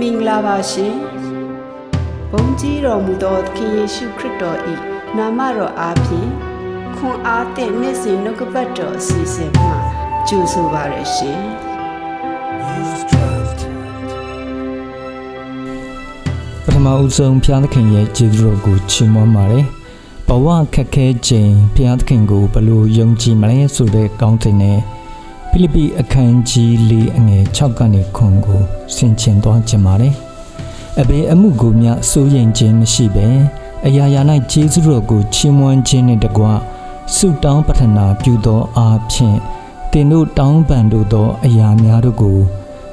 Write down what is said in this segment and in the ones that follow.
မင်္ဂလာပါရှင်ဘုန်းကြီးတော်မူသောသခင်ယေရှုခရစ်တော်၏နာမတော်အားဖြင့်ခွန်အားသည့်နေ့စဉ်နှုတ်ကပတ်တော်အစီအစဉ်မှာကြိုဆိုပါရရှင်ပထမဦးဆုံးဘုရားသခင်ရဲ့ကျေးဇူးတော်ကိုချီးမွမ်းပါတယ်။ဘဝခက်ခဲခြင်းဘုရားသခင်ကိုဘယ်လိုယုံကြည်မလဲဆိုတဲ့ကောင်းတဲ့နဲ့ ဖိလိပ္ပိအခန်းကြီး၄အငယ်6ကနေခွန်ကိုဆင်ခြင်သွားခြင်းပါတယ်။အဘေအမှုကိုမြစိုးရင်ခြင်းမရှိပဲအရာရာ၌ကျေးဇူးတော်ကိုချီးမွမ်းခြင်းနှင့်တကွဆုတောင်းပတနာပြုသောအားဖြင့်တင်တို့တောင်းပန်တို့သောအရာများတို့ကို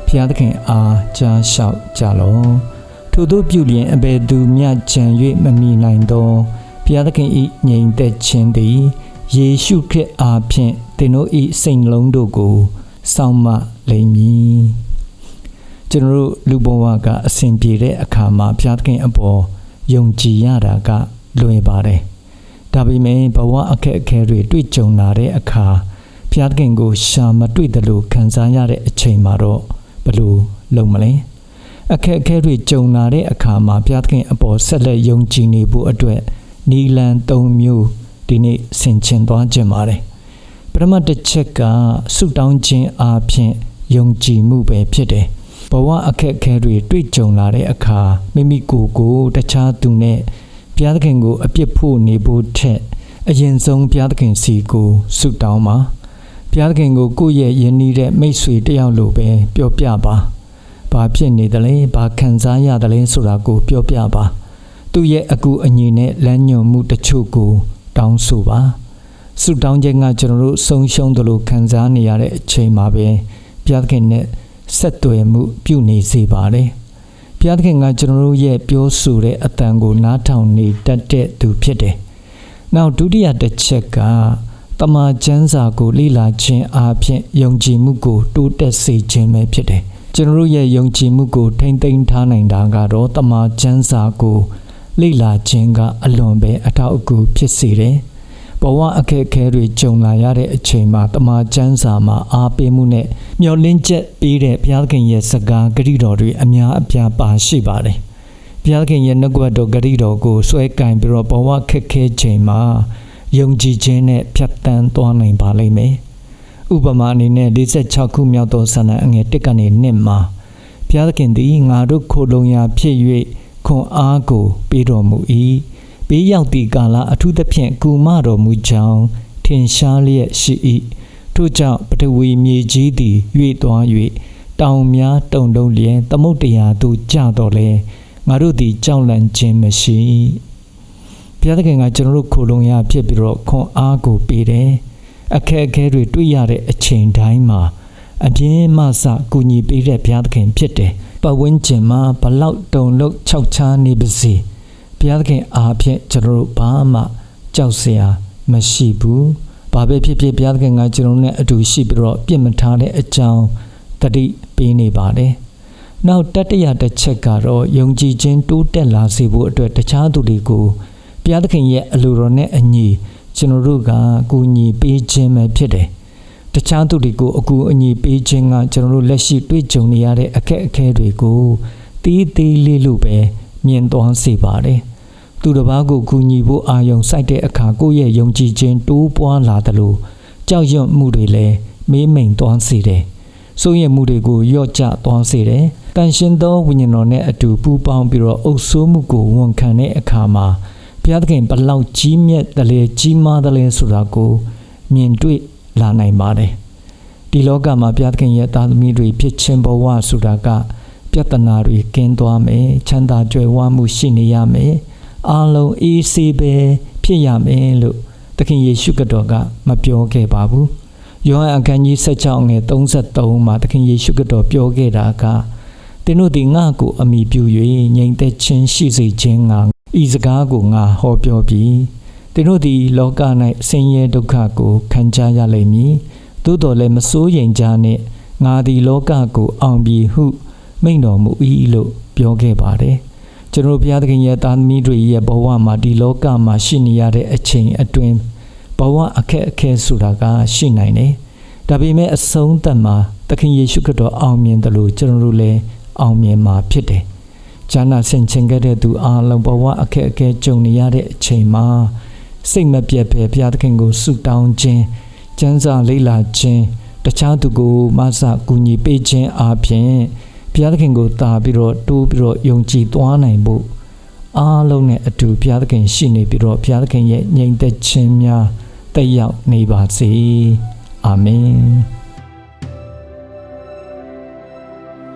ဘုရားသခင်အားကြားလျှောက်ကြလော့။ထို့သောပြုလျင်အဘယ်သူမျှကြံ၍မမိနိုင်သောဘုရားသခင်၏ငြိမ်သက်ခြင်းသည် ယေရှုခရစ်အားဖြင့်သင်တို့၏စိတ်နှလုံးတို့ကိုစောင့်မလိမ့်မည်ကျွန်တော်တို့လူဘဝကအစဉ်ပြေတဲ့အခါမှာဘုရားသခင်အပေါ်ယုံကြည်ရတာကလွယ်ပါတယ်ဒါပေမဲ့ဘဝအခက်အခဲတွေတွေ့ကြုံလာတဲ့အခါဘုရားသခင်ကိုရှာမတွေ့သလိုခံစားရတဲ့အချိန်မှာတော့ဘယ်လိုလုပ်မလဲအခက်အခဲတွေကြုံလာတဲ့အခါမှာဘုရားသခင်အပေါ်ဆက်လက်ယုံကြည်နေဖို့အတွက်နီလန်၃မျိုး ဒီနေ့ဆင်ခြင်သွားခြင်းပါတယ်ပထမတစ်ချက်ကဆုတောင်းခြင်းအားဖြင့်ယုံကြည်မှုပဲဖြစ်တယ်ဘဝအခက်အခဲတွေတွေ့ကြုံလာတဲ့အခါမိမိကိုယ်ကိုတခြားသူနဲ့ဘုရားသခင်ကိုအပြစ်ဖို့နေဖို့ထက်အရင်ဆုံးဘုရားသခင်စီကိုဆုတောင်းပါဘုရားသခင်ကိုကိုယ့်ရဲ့ယဉ်နီးတဲ့မိတ်ဆွေတစ်ယောက်လိုပဲပြောပြပါဘာဖြစ်နေတယ်လဲဘာခံစားရတယ်လဲဆိုတာကို ပြောပြပါသူ့ရဲ့အကူအညီနဲ့လမ်းညွှန်မှုတချို့ကို တောင်းဆိုပါဆုတောင်းခြင်းကကျွန်တော်တို့ဆုံးရှုံးတယ်လို့ခံစားနေရတဲ့အချိန်မှာပဲဘုရားသခင်နဲ့ဆက်သွယ်မှုပြုနေစေပါတယ်ဘုရားသခင်ကကျွန်တော်တို့ရဲ့ပြောဆိုတဲ့အတန်ကိုနားထောင်နေတတ်တဲ့သူဖြစ်တယ်နောက်ဒုတိယတစ်ချက်ကတမန်ကျမ်းစာကိုလေ့လာခြင်းအားဖြင့်ယုံကြည်မှုကိုတိုးတက်စေခြင်းပဲဖြစ်တယ်ကျွန်တော်တို့ရဲ့ယုံကြည်မှုကိုထိမ့်သိမ်းထားနိုင်တာကတော့တမန်ကျမ်းစာကို လေ့လာခြင်းကအလွန်ပဲအထောက်အကူဖြစ်စေတယ်။ဘဝအခက်အခဲတွေကြုံလာရတဲ့အချိန်မှာတမန်ကျမ်းစာမှာအားပေးမှုနဲ့မျှော်လင့်ချက်ပေးတဲ့ဘုရားသခင်ရဲ့စကားဂရုတော်တွေအများအပြားပါရှိပါတယ်။ဘုရားသခင်ရဲ့နှုတ်ကပတ်တော်ဂရုတော်ကိုဆွဲကင်ပြီးတော့ဘဝခက်ခဲချိန်မှာယုံကြည်ခြင်းနဲ့ဖြတ်တန်းသွားနိုင်ပါလိမ့်မယ်။ဥပမာအနေနဲ့46ခုမြောက်သောဆန္ဒအငယ်1ကနေ2မှာဘုရားသခင်သည်ငါတို့ခိုလုံရာဖြစ်၍ ခွန်အားကိုပေးတော်မူ၏ဘေးရောက်သည့်ကာလအထူးသဖြင့်ကူမတော်မူကြောင်းထင်ရှားလျက်ရှိ၏ထို့ကြောင့်ပထဝီမြေကြီးသည်၍သွား၍တောင်များတုန်တုံလျင်သမုတ်တရားသို့ကျတော်လဲငါတို့သည်ကြောက်လန့်ခြင်းမရှိဘုရားသခင်ကကျွန်တော်တို့ခိုလုံရာဖြစ်ပြီးတော့ခွန်အားကိုပေးတယ်အခက်အခဲတွေတွေ့ရတဲ့အချိန်တိုင်းမှာအပြင်းမဆကူညီပေးတဲ့ဘုရားသခင်ဖြစ်တယ်။ ပတ်ဝန်းကျင်မှာဘလောက်တုံလို့ခြောက်ခြားနေပါစေဘုရားသခင်အားဖြင့်ကျွန်တော်တို့ဘာမှကြောက်စရာမရှိဘူး။ဘာပဲဖြစ်ဖြစ်ဘုရားသခင်ကကျွန်တော်တို့နဲ့အတူရှိပြီးတော့ပြစ်မထားတဲ့အကြောင်းတတိပေးနေပါတယ်။နောက်တတိယတစ်ချက်ကတော့ယုံကြည်ခြင်းတိုးတက်လာစေဖို့အတွက်တခြားသူတွေကိုဘုရားသခင်ရဲ့အလိုတော်နဲ့အညီကျွန်တော်တို့ကကူညီပေးခြင်းပဲဖြစ်တယ်။ တခြားသူတွေကိုအကူအညီပေးခြင်းကကျွန်တော်တို့လက်ရှိတွေ့ကြုံနေရတဲ့အခက်အခဲတွေကိုတီးတီးလေးလို့ပဲမြင်သွားစေပါတယ်။သူတစ်ပါးကိုကူညီဖို့အာရုံစိုက်တဲ့အခါကိုယ့်ရဲ့ယုံကြည်ခြင်းတိုးပွားလာတယ်လို့ကြောက်ရွံ့မှုတွေလည်းမေးမိန်သွားစေတယ်။စိုးရိမ်မှုတွေကိုရော့ကျသွားစေတယ်။တန်ရှင်သောဝိညာဉ်တော်နဲ့အတူပူးပေါင်းပြီးတော့အုပ်ဆိုးမှုကိုဝန်ခံတဲ့အခါမှာဘုရားသခင်ဘလောက်ကြီးမြတ်တယ်လဲကြီးမားတယ်လဲဆိုတာကိုမြင်တွေ့ လာနိုင်ပါတယ်ဒီလောကမှာဘုရားသခင်ရဲ့သားသမီးတွေဖြစ်ခြင်းဘဝဆိုတာကပြဿနာတွေကင်းသွားမယ်ချမ်းသာကြွယ်ဝမှုရှိနေရမယ်အားလုံးအေးဆေးပဲဖြစ်ရမယ်လို့သခင်ယေရှုကတော်ကမပြောခဲ့ပါဘူးယောဟန်အခန်းကြီး16ငယ်33မှာသခင်ယေရှုကတော်ပြောခဲ့တာကသင်တို့သည်ငါ့ကိုအမိပြု၍ငြိမ်သက်ခြင်းရှိစေခြင်းငါဤစကားကိုငါဟောပြောပြီး သင်တို့သည်လောက၌ဆင်းရဲဒုက္ခကိုခံကြရလိမ့်မည်သို့တော်လည်းမစိုးရိမ်ကြနှင့်ငါသည်လောကကိုအောင်ပြီဟုမိန့်တော်မူ၏လို့ပြောခဲ့ပါတယ်ကျွန်တော်ဘုရားသခင်ရဲ့သားသမီးတွေရဲ့ဘဝမှာဒီလောကမှာရှိနေရတဲ့အချိန်အတွင်းဘဝအခက်အခဲဆိုတာကရှိနိုင်တယ်ဒါပေမဲ့အဆုံးသတ်မှာသခင်ယေရှုခရစ်တော်အောင်မြင်တယ်လို့ကျွန်တော်တို့လည်းအောင်မြင်မှာဖြစ်တယ်။ဈာနာဆင်ခြင်ခဲ့တဲ့သူအားလုံးဘဝအခက်အခဲကြုံနေရတဲ့အချိန်မှာ စိတ်မပြတ်ပဲဘုရားသခင်ကိုဆုတောင်းခြင်းကျမ်းစာလေ့လာခြင်းတခြားသူကိုမဆကူညီပေးခြင်းအပြင်ဘုရားသခင်ကိုတာပြီးတော့တိုးပြီးတော့ယုံကြည်သွားနိုင်ဖို့အားလုံးနဲ့အတူဘုရားသခင်ရှိနေပြီးတော့ဘုရားသခင်ရဲ့ညီမ့်သက်ခြင်းများတက်ရောက်နေပါစေအာမင်